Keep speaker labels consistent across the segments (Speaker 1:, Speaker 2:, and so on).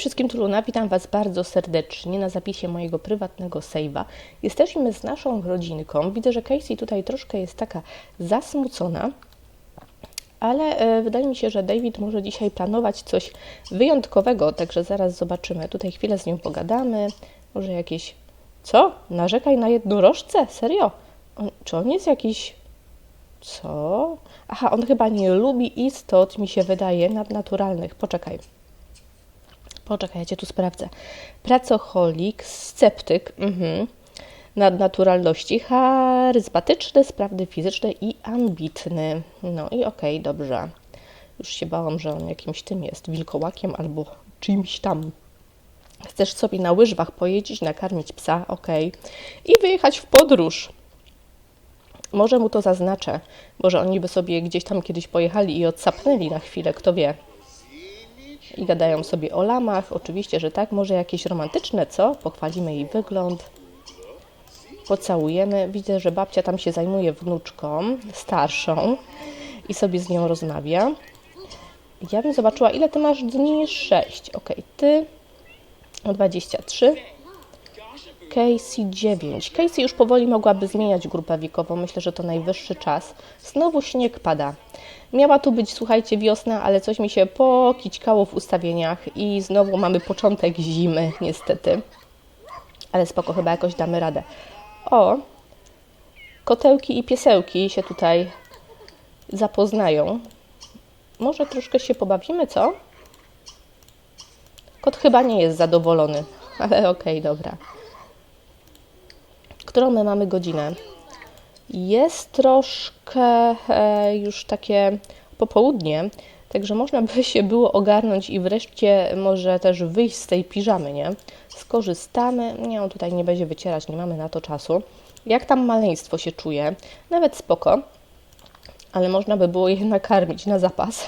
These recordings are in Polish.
Speaker 1: wszystkim, Tuluna, witam Was bardzo serdecznie na zapisie mojego prywatnego save'a. Jesteśmy z naszą rodzinką. Widzę, że Casey tutaj troszkę jest taka zasmucona, ale e, wydaje mi się, że David może dzisiaj planować coś wyjątkowego, także zaraz zobaczymy. Tutaj chwilę z nią pogadamy. Może jakieś. Co? Narzekaj na jednorożce? Serio? On, czy on jest jakiś. Co? Aha, on chyba nie lubi istot, mi się wydaje, nadnaturalnych. Poczekaj. Poczekaj, ja cię tu sprawdzę. Pracocholik, sceptyk, mhm. nadnaturalności, charyzmatyczny, sprawny fizyczny i ambitny. No i okej, okay, dobrze. Już się bałam, że on jakimś tym jest, wilkołakiem albo czymś tam. Chcesz sobie na łyżwach pojeździć, nakarmić psa, okej. Okay. I wyjechać w podróż. Może mu to zaznaczę. Może oni by sobie gdzieś tam kiedyś pojechali i odsapnęli na chwilę, kto wie i gadają sobie o lamach. Oczywiście, że tak. Może jakieś romantyczne, co? Pochwalimy jej wygląd. Pocałujemy. Widzę, że babcia tam się zajmuje wnuczką, starszą i sobie z nią rozmawia. Ja bym zobaczyła, ile ty masz dni? 6. Ok, ty 23. Casey 9. Casey już powoli mogłaby zmieniać grupę wiekową. Myślę, że to najwyższy czas. Znowu śnieg pada. Miała tu być, słuchajcie, wiosna, ale coś mi się pokićkało w ustawieniach i znowu mamy początek zimy, niestety. Ale spoko, chyba jakoś damy radę. O, kotełki i piesełki się tutaj zapoznają. Może troszkę się pobawimy, co? Kot chyba nie jest zadowolony, ale okej, okay, dobra. Którą my mamy godzinę? Jest troszkę e, już takie popołudnie, także można by się było ogarnąć i wreszcie może też wyjść z tej piżamy, nie? Skorzystamy. Nie, on tutaj nie będzie wycierać, nie mamy na to czasu. Jak tam maleństwo się czuje? Nawet spoko, ale można by było je nakarmić na zapas.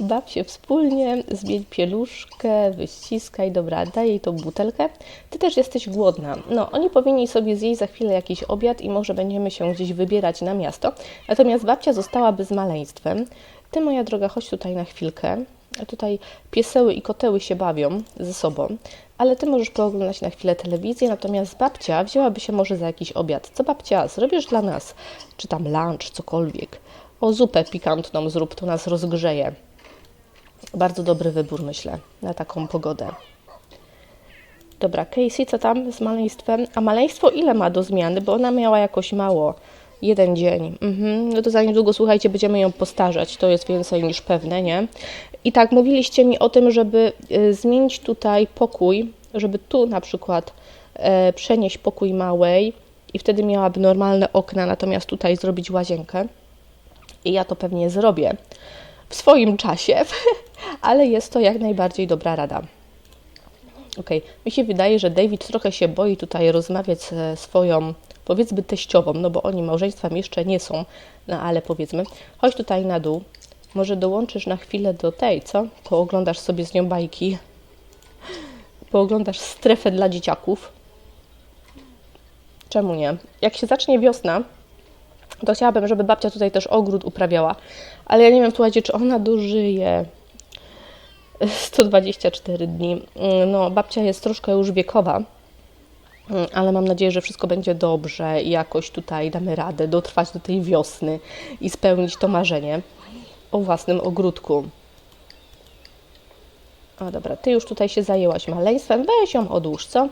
Speaker 1: Baw się wspólnie, zmień pieluszkę, wyściskaj, dobra, daj jej tą butelkę. Ty też jesteś głodna. No, oni powinni sobie zjeść za chwilę jakiś obiad i może będziemy się gdzieś wybierać na miasto. Natomiast babcia zostałaby z maleństwem. Ty, moja droga, chodź tutaj na chwilkę. Tutaj pieseły i koteły się bawią ze sobą, ale ty możesz pooglądać na chwilę telewizję, natomiast babcia wzięłaby się może za jakiś obiad. Co babcia, zrobisz dla nas? Czy tam lunch, cokolwiek. O zupę pikantną zrób, to nas rozgrzeje. Bardzo dobry wybór, myślę, na taką pogodę. Dobra, Casey, co tam z maleństwem? A maleństwo ile ma do zmiany? Bo ona miała jakoś mało. Jeden dzień. Mhm. No to za niedługo, słuchajcie, będziemy ją postarzać. To jest więcej niż pewne, nie? I tak, mówiliście mi o tym, żeby y, zmienić tutaj pokój, żeby tu na przykład e, przenieść pokój małej i wtedy miałaby normalne okna, natomiast tutaj zrobić łazienkę. I ja to pewnie zrobię w swoim czasie, ale jest to jak najbardziej dobra rada. Ok, mi się wydaje, że David trochę się boi tutaj rozmawiać ze swoją, powiedzmy, teściową, no bo oni małżeństwem jeszcze nie są, no ale powiedzmy, chodź tutaj na dół, może dołączysz na chwilę do tej, co? Pooglądasz sobie z nią bajki, pooglądasz strefę dla dzieciaków. Czemu nie? Jak się zacznie wiosna, to chciałabym, żeby babcia tutaj też ogród uprawiała. Ale ja nie wiem, słuchajcie, czy ona dożyje 124 dni. No, babcia jest troszkę już wiekowa, ale mam nadzieję, że wszystko będzie dobrze i jakoś tutaj damy radę dotrwać do tej wiosny i spełnić to marzenie o własnym ogródku. A dobra, ty już tutaj się zajęłaś maleństwem, weź ją odłóż, co?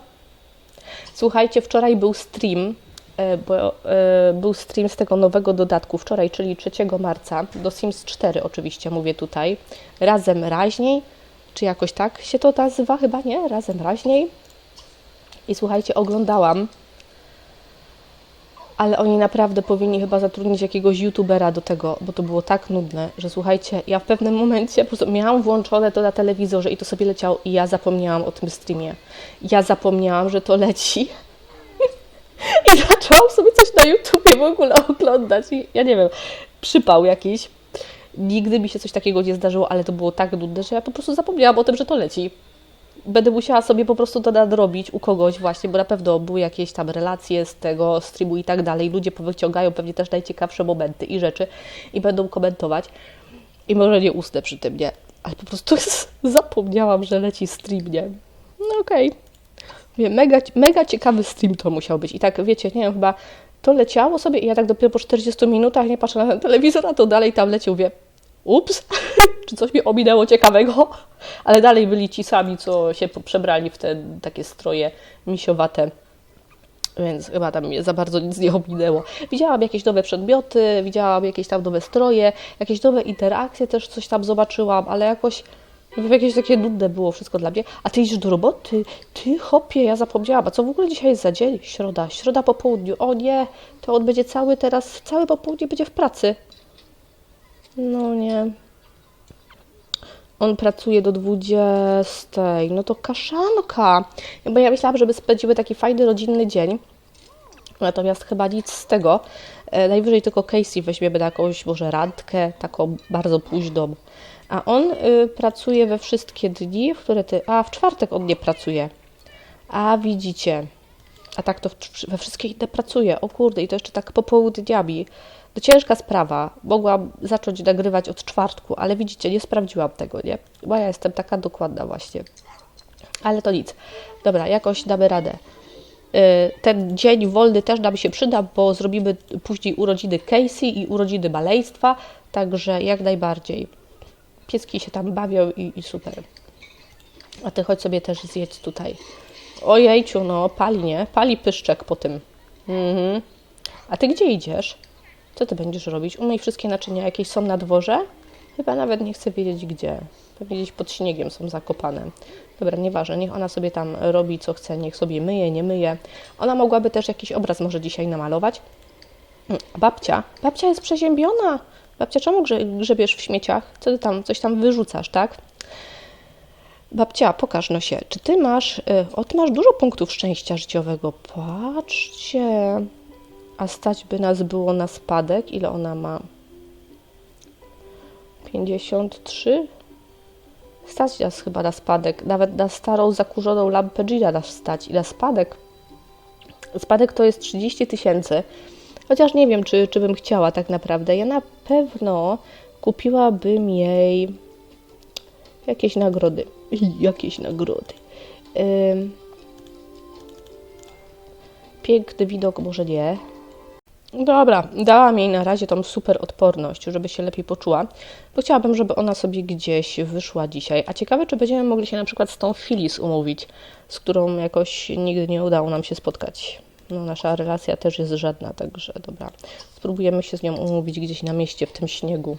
Speaker 1: Słuchajcie, wczoraj był stream bo e, był stream z tego nowego dodatku wczoraj, czyli 3 marca, do Sims 4 oczywiście mówię tutaj, razem raźniej, czy jakoś tak się to nazywa chyba, nie? Razem raźniej. I słuchajcie, oglądałam, ale oni naprawdę powinni chyba zatrudnić jakiegoś youtubera do tego, bo to było tak nudne, że słuchajcie, ja w pewnym momencie po prostu miałam włączone to na telewizorze i to sobie leciało i ja zapomniałam o tym streamie. Ja zapomniałam, że to leci i zaczęłam sobie coś na YouTubie w ogóle oglądać. I ja nie wiem, przypał jakiś. Nigdy mi się coś takiego nie zdarzyło, ale to było tak nudne, że ja po prostu zapomniałam o tym, że to leci. Będę musiała sobie po prostu to nadrobić u kogoś właśnie, bo na pewno były jakieś tam relacje z tego streamu i tak dalej. Ludzie powyciągają pewnie też najciekawsze momenty i rzeczy i będą komentować. I może nie usnę przy tym, nie? ale po prostu zapomniałam, że leci stream, nie? No okej. Okay. Mega, mega ciekawy stream to musiał być. I tak, wiecie, nie wiem, chyba to leciało sobie i ja tak dopiero po 40 minutach nie patrzę na telewizor, a to dalej tam leciał, mówię, ups, czy coś mi ominęło ciekawego? Ale dalej byli ci sami, co się przebrali w te takie stroje misiowate więc chyba tam mnie za bardzo nic nie ominęło. Widziałam jakieś nowe przedmioty, widziałam jakieś tam nowe stroje, jakieś nowe interakcje też coś tam zobaczyłam, ale jakoś jakieś takie nudne było wszystko dla mnie. A ty idziesz do roboty? Ty, hopie, ja zapomniałam. A co w ogóle dzisiaj jest za dzień? Środa, środa po południu. O nie, to on będzie cały teraz, całe popołudnie będzie w pracy. No nie. On pracuje do 20. No to kaszanka. Bo ja myślałam, żeby spędziły taki fajny rodzinny dzień. Natomiast chyba nic z tego. E, najwyżej tylko Casey weźmiemy na jakąś może randkę, taką bardzo późną. A on y, pracuje we wszystkie dni, w które ty. A w czwartek on nie pracuje. A widzicie. A tak to w, we wszystkie inne pracuje. O kurde, i to jeszcze tak popołudniami. To ciężka sprawa. Mogłam zacząć nagrywać od czwartku, ale widzicie, nie sprawdziłam tego, nie? Bo ja jestem taka dokładna właśnie. Ale to nic. Dobra, jakoś damy radę. Y, ten dzień wolny też nam się przyda, bo zrobimy później urodziny Casey i urodziny maleństwa, także jak najbardziej. Pieski się tam bawią i, i super. A ty chodź sobie też zjedz tutaj. Ojejciu, no pali, nie? Pali pyszczek po tym. Mhm. A ty gdzie idziesz? Co ty będziesz robić? Umyj wszystkie naczynia, jakieś są na dworze? Chyba nawet nie chcę wiedzieć gdzie. Pewnie gdzieś pod śniegiem są zakopane. Dobra, nieważne, niech ona sobie tam robi co chce, niech sobie myje, nie myje. Ona mogłaby też jakiś obraz może dzisiaj namalować. Babcia, babcia jest przeziębiona. Babcia, czemu grzebiesz w śmieciach? Co ty tam, coś tam wyrzucasz, tak? Babcia, pokaż no się, czy ty masz, y, o, ty masz dużo punktów szczęścia życiowego. Patrzcie, a stać by nas było na spadek. Ile ona ma? 53? Stać nas chyba na spadek. Nawet na starą, zakurzoną lampę Gira nas stać. I na spadek. Spadek to jest 30 tysięcy. Chociaż nie wiem, czy, czy bym chciała tak naprawdę. Ja na pewno kupiłabym jej jakieś nagrody. Jakieś nagrody. Piękny widok, może nie. Dobra, dałam jej na razie tą super odporność, żeby się lepiej poczuła, bo chciałabym, żeby ona sobie gdzieś wyszła dzisiaj. A ciekawe, czy będziemy mogli się na przykład z tą Filis umówić, z którą jakoś nigdy nie udało nam się spotkać. No, nasza relacja też jest żadna, także dobra. Spróbujemy się z nią umówić gdzieś na mieście, w tym śniegu.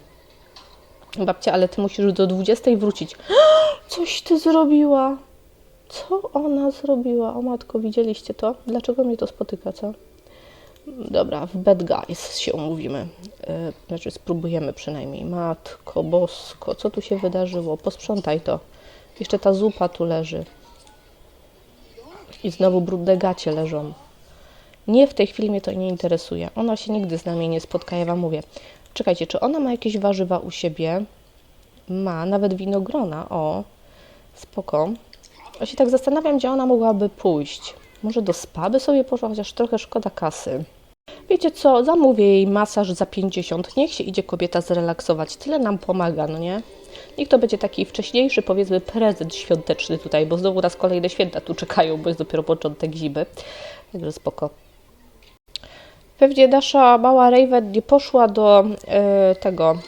Speaker 1: Babcia, ale ty musisz do 20 wrócić. Coś ty zrobiła! Co ona zrobiła? O matko, widzieliście to? Dlaczego mnie to spotyka, co? Dobra, w Bad Guys się umówimy. Yy, znaczy spróbujemy przynajmniej. Matko, bosko, co tu się wydarzyło? Posprzątaj to. Jeszcze ta zupa tu leży. I znowu brudne gacie leżą. Nie, w tej chwili mnie to nie interesuje. Ona się nigdy z nami nie spotka, ja Wam mówię. Czekajcie, czy ona ma jakieś warzywa u siebie? Ma, nawet winogrona. O, spoko. Ja się tak zastanawiam, gdzie ona mogłaby pójść. Może do spa by sobie poszła, chociaż trochę szkoda kasy. Wiecie co, zamówię jej masaż za 50. Niech się idzie kobieta zrelaksować. Tyle nam pomaga, no nie? Niech to będzie taki wcześniejszy, powiedzmy, prezent świąteczny tutaj, bo znowu raz kolejne święta tu czekają, bo jest dopiero początek zimy. Także spoko. Pewnie nasza mała Raven nie poszła do yy, tego,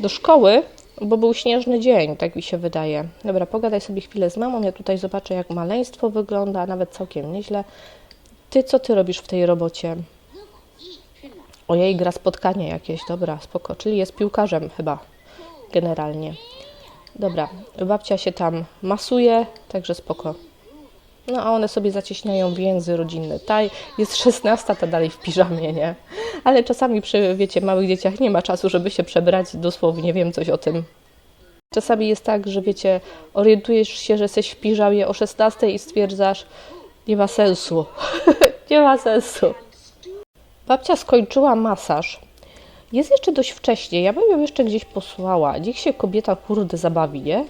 Speaker 1: do szkoły, bo był śnieżny dzień, tak mi się wydaje. Dobra, pogadaj sobie chwilę z mamą, ja tutaj zobaczę, jak maleństwo wygląda, nawet całkiem nieźle. Ty, co ty robisz w tej robocie? Ojej, gra spotkanie jakieś, dobra, spoko, czyli jest piłkarzem chyba, generalnie. Dobra, babcia się tam masuje, także spoko. No a one sobie zacieśniają więzy rodzinne. Ta jest 16, ta dalej w piżamie, nie? Ale czasami przy, wiecie, małych dzieciach nie ma czasu, żeby się przebrać, dosłownie wiem coś o tym. Czasami jest tak, że wiecie, orientujesz się, że jesteś w piżamie o 16 i stwierdzasz, nie ma sensu. nie ma sensu. Babcia skończyła masaż. Jest jeszcze dość wcześnie, ja bym ją jeszcze gdzieś posłała. Niech się kobieta kurde zabawi, nie?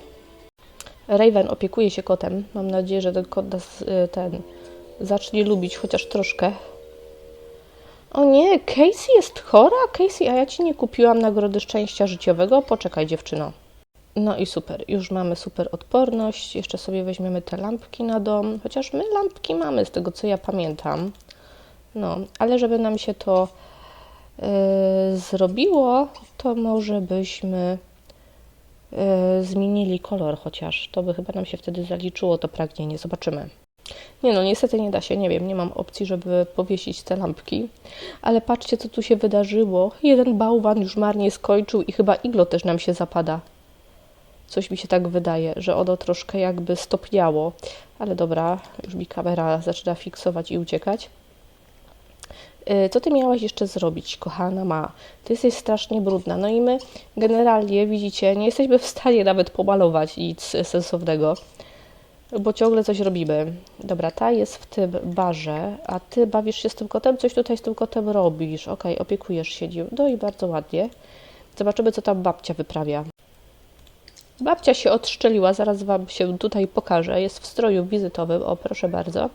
Speaker 1: Raven opiekuje się kotem. Mam nadzieję, że ten kot nas ten zacznie lubić chociaż troszkę. O nie, Casey jest chora? Casey, a ja ci nie kupiłam nagrody szczęścia życiowego? Poczekaj, dziewczyno. No i super, już mamy super odporność. Jeszcze sobie weźmiemy te lampki na dom, chociaż my lampki mamy, z tego co ja pamiętam. No, ale żeby nam się to y, zrobiło, to może byśmy zmienili kolor chociaż. To by chyba nam się wtedy zaliczyło to pragnienie. Zobaczymy. Nie no, niestety nie da się, nie wiem, nie mam opcji, żeby powiesić te lampki. Ale patrzcie, co tu się wydarzyło. Jeden bałwan już marnie skończył i chyba iglo też nam się zapada. Coś mi się tak wydaje, że ono troszkę jakby stopniało. Ale dobra, już mi kamera zaczyna fiksować i uciekać. Y, Co ty miałaś jeszcze zrobić, kochana ma? Ty jesteś strasznie brudna. No i my generalnie, widzicie, nie jesteśmy w stanie nawet pomalować nic sensownego, bo ciągle coś robimy. Dobra, ta jest w tym barze, a ty bawisz się z tym kotem? Coś tutaj z tym kotem robisz. Okej, opiekujesz się nim. No i bardzo ładnie. Zobaczymy, co tam babcia wyprawia. Babcia się odszczeliła, zaraz Wam się tutaj pokażę. Jest w stroju wizytowym, o proszę bardzo.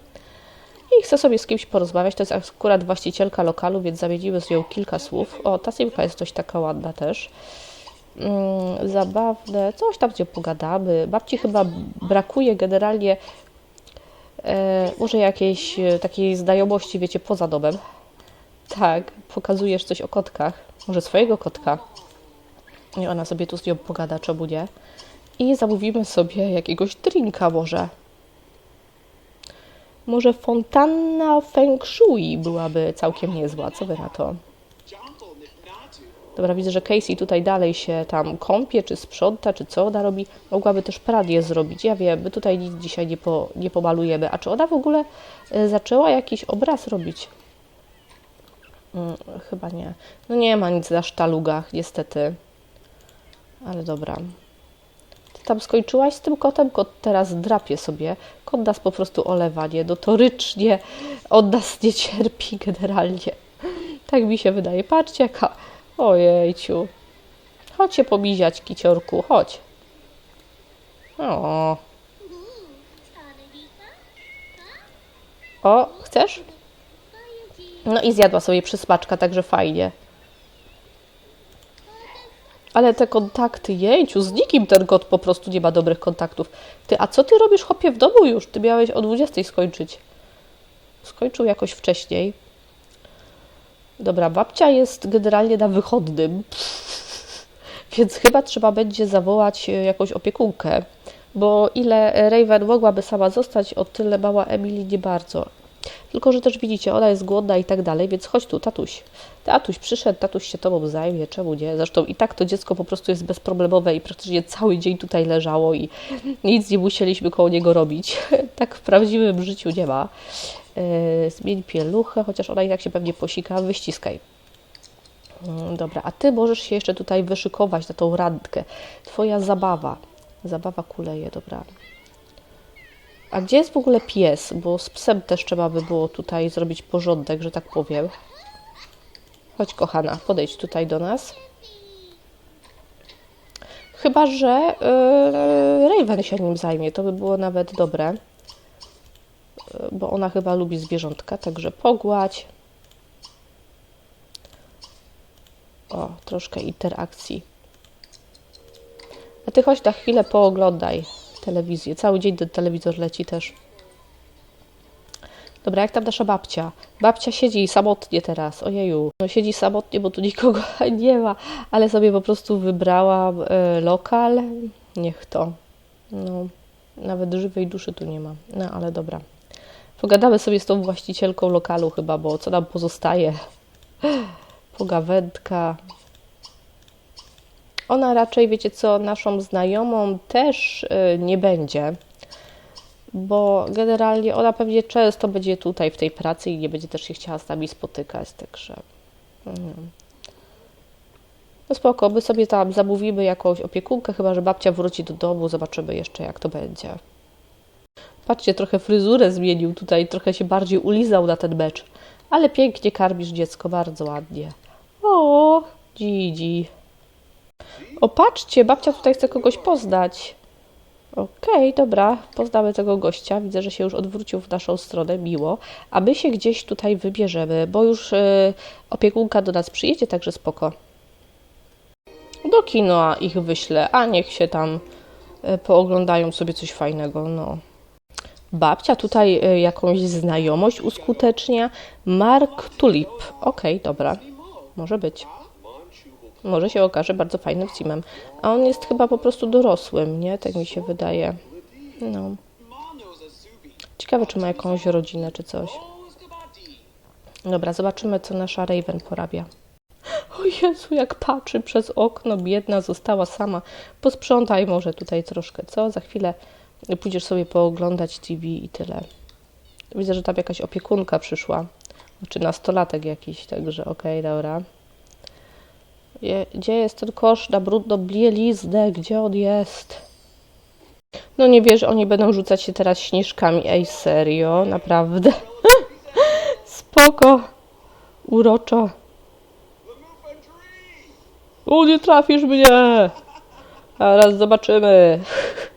Speaker 1: I chce sobie z kimś porozmawiać. To jest akurat właścicielka lokalu, więc zamienimy z nią kilka słów. O, ta Simka jest dość taka ładna też. Mm, zabawne, coś tam gdzie pogadamy. Babci chyba brakuje generalnie e, może jakiejś e, takiej znajomości, wiecie, poza domem. Tak, pokazujesz coś o kotkach, może swojego kotka. I ona sobie tu z nią pogada, czemu nie. I zamówimy sobie jakiegoś drinka może. Może fontanna feng shui byłaby całkiem niezła. Co wy na to? Dobra, widzę, że Casey tutaj dalej się tam kąpie, czy sprząta, czy co ona robi. Mogłaby też pradię zrobić. Ja wiem, my tutaj nic dzisiaj nie, po, nie pomalujemy. A czy ona w ogóle e, zaczęła jakiś obraz robić? Mm, chyba nie. No nie ma nic na sztalugach, niestety. Ale dobra. Tam skończyłaś z tym kotem? Kot teraz drapie sobie. Kot nas po prostu olewa, nie? Notorycznie od nas nie cierpi generalnie. Tak mi się wydaje. Patrzcie jaka... Ojejciu. Chodź się pomiziać, kiciorku, chodź. O. O, chcesz? No i zjadła sobie przysmaczka, także fajnie. Ale te kontakty, jejciu, z nikim ten kot po prostu nie ma dobrych kontaktów. Ty, a co ty robisz, chłopie, w domu już? Ty miałeś o 20 skończyć. Skończył jakoś wcześniej. Dobra, babcia jest generalnie na wychodnym, więc chyba trzeba będzie zawołać e, jakąś opiekunkę, bo ile Raven mogłaby sama zostać, o tyle mała Emily nie bardzo. Tylko, że też widzicie, ona jest głodna i tak dalej, więc chodź tu, tatuś. Tatuś przyszedł, tatuś się tobą zajmie, czemu nie? Zresztą i tak to dziecko po prostu jest bezproblemowe i praktycznie cały dzień tutaj leżało i nic nie musieliśmy koło niego robić. tak w prawdziwym życiu nie ma. Yy, zmień pieluchę, chociaż ona i tak się pewnie posika, wyściskaj. Mm, Dobra, a ty możesz się jeszcze tutaj wyszykować na tą randkę. Twoja zabawa. Zabawa kuleje, dobra. A gdzie jest w ogóle pies? Bo z psem też trzeba by było tutaj zrobić porządek, że tak powiem. Chodź, kochana, podejdź tutaj do nas. Chyba, że yy, Raven się nim zajmie. To by było nawet dobre. Yy, Bo ona chyba lubi zwierzątka, także pogładź. O, troszkę interakcji. A ty chodź na chwilę pooglądaj telewizję. Cały dzień ten telewizor leci też. Dobra, jak tam nasza babcia? Babcia siedzi samotnie teraz. Ojeju. No siedzi samotnie, bo tu nikogo nie ma, ale sobie po prostu wybrała e, lokal. Niech to. No, nawet żywej duszy tu nie ma. No, ale dobra. Pogadamy sobie z tą właścicielką lokalu chyba, bo co nam pozostaje? Pogawędka. Ona raczej, wiecie co, naszą znajomą też y, nie będzie, bo generalnie ona pewnie często będzie tutaj w tej pracy i nie będzie też się chciała z nami spotykać, także... mm. No spoko, my sobie tam zamówimy jakąś opiekunkę, chyba że babcia wróci do domu, zobaczymy jeszcze jak to będzie. Patrzcie, trochę fryzurę zmienił tutaj, trochę się bardziej ulizał na ten mecz. Ale pięknie karmisz dziecko, bardzo ładnie. O, Gigi. O, patrzcie, babcia tutaj chce kogoś poznać. Okej, dobra, poznamy tego gościa. Widzę, że się już odwrócił w naszą stronę, miło. A my się gdzieś tutaj wybierzemy, bo już y, opiekunka do nas przyjedzie, także spoko. Do kina ich wyślę, a niech się tam e, pooglądają sobie coś fajnego, no. Babcia tutaj e, jakąś znajomość uskutecznia. Mark Tulip. Okej, dobra. Może być. Może się okaże bardzo fajnym Simem. A on jest chyba po prostu dorosłym, nie? Tak mi się wydaje. No. Ciekawe, czy ma jakąś rodzinę, czy coś. Dobra, zobaczymy, co nasza Raven porabia. O Jezu, jak patrzy przez okno, biedna, została sama. Posprzątaj może tutaj troszkę, co? Za chwilę pójdziesz sobie pooglądać TV i tyle. Widzę, że tam jakaś opiekunka przyszła. Czy nastolatek jakiś, także okej, dobra. Gdzie jest ten kosz na brudną bieliznę? Gdzie on jest? No nie wiesz, oni będą rzucać się teraz śnieżkami. Ej, serio? Naprawdę? Spoko. Uroczo. O, nie trafisz mnie! Zaraz zobaczymy.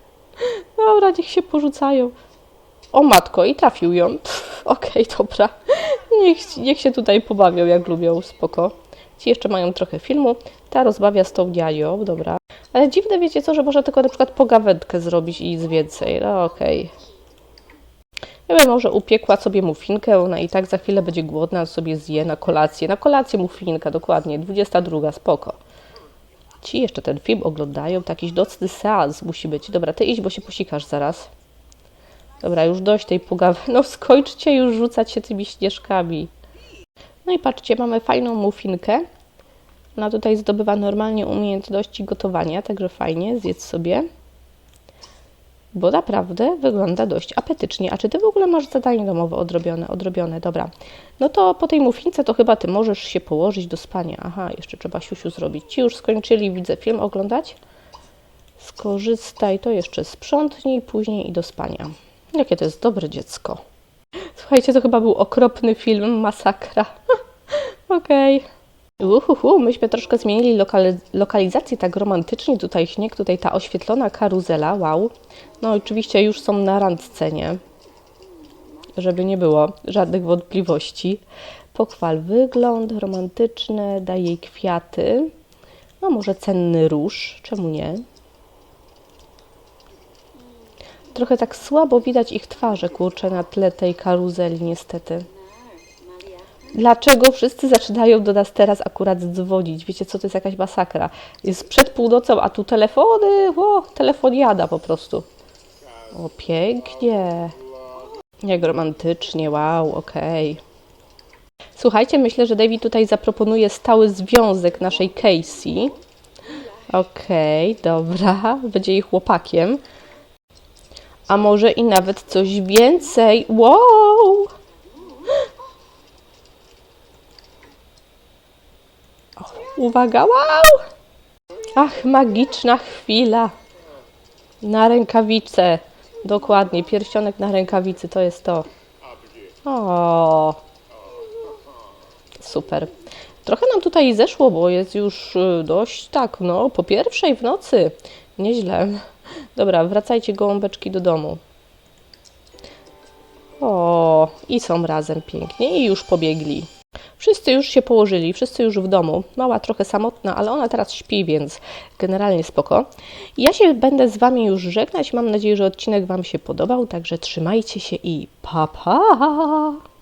Speaker 1: Dobra, niech się porzucają. O matko, i trafił ją. Okej, dobra. Niech, niech się tutaj pobawią, jak lubią, spoko. Ci jeszcze mają trochę filmu. Ta rozbawia z tą nianią, dobra. Ale dziwne, wiecie co, że można tylko na przykład pogawędkę zrobić i nic więcej. No okej. Ja bym może upiekła sobie muffinkę, ona i tak za chwilę będzie głodna, sobie zje na kolację. Na kolację muffinka, dokładnie, 22, spoko. Ci jeszcze ten film oglądają, to jakiś nocny seans musi być. Dobra, ty idź, bo się posikasz zaraz. Dobra, już dość tej pugawy. No skończcie już rzucać się tymi śnieżkami. No i patrzcie, mamy fajną muffinkę. Ona tutaj zdobywa normalnie umiejętności gotowania, także fajnie, zjedz sobie. Bo naprawdę wygląda dość apetycznie. A czy ty w ogóle masz zadanie domowe odrobione? Odrobione, dobra. No to po tej muffince to chyba ty możesz się położyć do spania. Aha, jeszcze trzeba siusiu zrobić. Ci już skończyli, widzę, film oglądać. Skorzystaj, to jeszcze sprzątnij, później i do spania. Jakie to jest dobre dziecko. Słuchajcie, to chyba był okropny film, masakra. Okej. Uhuhu, myśmy troszkę zmienili lokali- lokalizację tak romantycznie. Tutaj śnieg, tutaj ta oświetlona karuzela, wow. No oczywiście już są na randce, nie? Żeby nie było żadnych wątpliwości. Pochwal wygląd romantyczny, daj jej kwiaty. No może cenny róż, czemu nie? Trochę tak słabo widać ich twarze, kurczę, na tle tej karuzeli, niestety. Dlaczego wszyscy zaczynają do nas teraz akurat dzwonić? Wiecie co, to jest jakaś masakra. Jest przed północą, a tu telefony, o, telefoniada po prostu. O, pięknie. Jak romantycznie, wow, okej. Słuchajcie, myślę, że David tutaj zaproponuje stały związek naszej Casey. Okej, dobra, będzie jej chłopakiem. A może i nawet coś więcej. Wow! Uwaga, wow! Ach, magiczna chwila. Na rękawice. Dokładnie, pierścionek na rękawicy to jest to. O. Super. Trochę nam tutaj zeszło, bo jest już y, dość tak, no, po pierwszej w nocy. Nieźle. Dobra, wracajcie gołąbeczki do domu. O, i są razem pięknie i już pobiegli. Wszyscy już się położyli, wszyscy już w domu. Mała trochę samotna, ale ona teraz śpi, więc generalnie spoko. Ja się będę z Wami już żegnać. Mam nadzieję, że odcinek Wam się podobał, także trzymajcie się i pa pa!